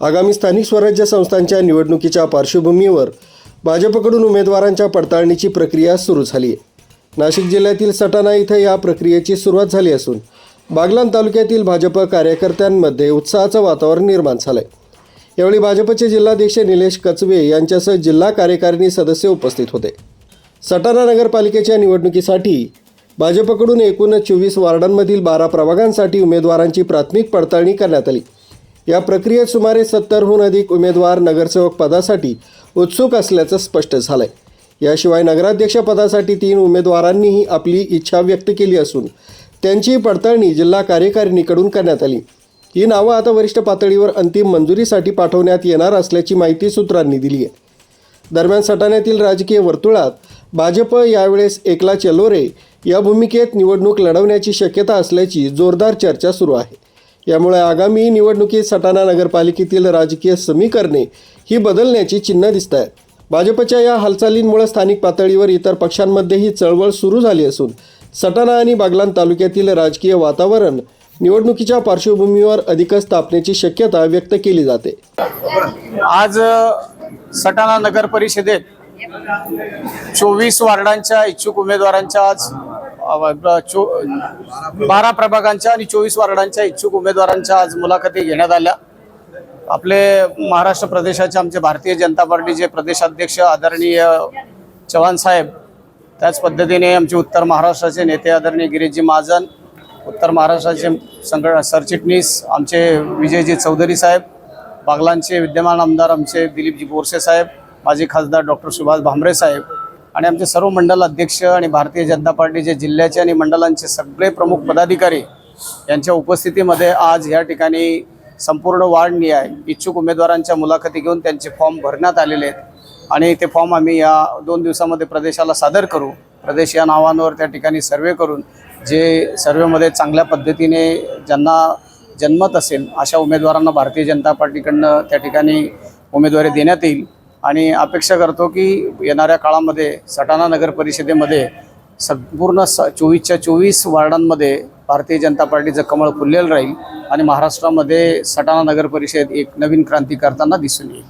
आगामी स्थानिक स्वराज्य संस्थांच्या निवडणुकीच्या पार्श्वभूमीवर भाजपकडून उमेदवारांच्या पडताळणीची प्रक्रिया सुरू झाली आहे नाशिक जिल्ह्यातील सटाणा इथं या प्रक्रियेची सुरुवात झाली असून बागलाण तालुक्यातील भाजप कार्यकर्त्यांमध्ये उत्साहाचं वातावरण निर्माण झालं आहे यावेळी भाजपचे जिल्हाध्यक्ष निलेश कचवे यांच्यासह जिल्हा कार्यकारिणी सदस्य उपस्थित होते. सटाणा नगरपालिकेच्या निवडणुकीसाठी भाजपकडून एकूण चोवीस वार्डांमधील बारा प्रभागांसाठी उमेदवारांची प्राथमिक पडताळणी करण्यात आली. या प्रक्रियेत सुमारे सत्तरहून अधिक उमेदवार नगरसेवक पदासाठी उत्सुक असल्याचं स्पष्ट झालंय. याशिवाय नगराध्यक्ष पदासाठी तीन उमेदवारांनीही आपली इच्छा व्यक्त केली असून त्यांची पडताळणी जिल्हा कार्यकारिणीकडून करण्यात आली. ही नावं आता वरिष्ठ पातळीवर अंतिम मंजुरीसाठी पाठवण्यात येणार असल्याची माहिती सूत्रांनी दिली आहे. दरम्यान सटाण्यातील राजकीय वर्तुळात भाजप यावेळेस एकला चलोरे या भूमिकेत निवडणूक लढवण्याची शक्यता असल्याची जोरदार चर्चा सुरू आहे. यामुळे आगामी निवडणुकीत सटाणा नगरपालिकेतील राजकीय समीकरणे ही बदलण्याची चिन्ह दिसत आहेत भाजपच्या या हालचालींमुळे स्थानिक पातळीवर इतर पक्षांमध्येही चळवळ सुरू झाली असून सटाणा आणि बागलाण तालुक्यातील राजकीय वातावरण निवडणुकीच्या पार्श्वभूमीवर अधिकच तापण्याची शक्यता व्यक्त केली जाते. आज सटाणा नगर परिषदेत चोवीस वार्डांच्या इच्छुक उमेदवारांच्या आज बारा प्रभागांच्या आणि चोवीस वार्डांच्या इच्छुक उमेदवारांच्या आज मुलाखती घेण्यात आल्या. आपले महाराष्ट्र प्रदेशाचे आमचे भारतीय जनता पार्टीचे प्रदेशाध्यक्ष आदरणीय चव्हाण साहेब त्याच पद्धतीने आमचे उत्तर महाराष्ट्राचे नेते आदरणीय गिरीशजी महाजन उत्तर महाराष्ट्राचे संघ सरचिटणीस आमचे विजयजी चौधरी साहेब बागलांचे विद्यमान आमदार आमचे दिलीपजी बोरसे साहेब माजी खासदार डॉक्टर सुभाष भामरे साहेब आणि आमचे सर्व मंडल अध्यक्ष आणि भारतीय जनता पार्टीचे जिल्ह्याचे आणि मंडलांचे सगळे प्रमुख पदाधिकारी यांच्या उपस्थितीमध्ये आज या ठिकाणी संपूर्ण वार्ड निहाय इच्छुक उमेदवारांच्या मुलाखती घेऊन त्यांचे फॉर्म भरण्यात आलेले आहेत. आणि ते फॉर्म आम्ही या दोन दिवसामध्ये प्रदेशाला सादर करू. प्रदेश या नावांवर त्या ठिकाणी सर्वे करून जे सर्वेमध्ये चांगल्या पद्धतीने ज्यांना जन्मत असेल अशा उमेदवारांना भारतीय जनता पार्टीकडनं त्या ठिकाणी उमेदवारी देण्यात येईल. आणि अपेक्षा करतो की येणाऱ्या काळामध्ये सटाणा नगर परिषदेमध्ये संपूर्ण स चोवीसच्या चोवीस वार्डांमध्ये भारतीय जनता पार्टीचं कमळ फुललेलं राहील आणि महाराष्ट्रामध्ये सटाणा नगर परिषद एक नवीन क्रांती करताना दिसून येईल.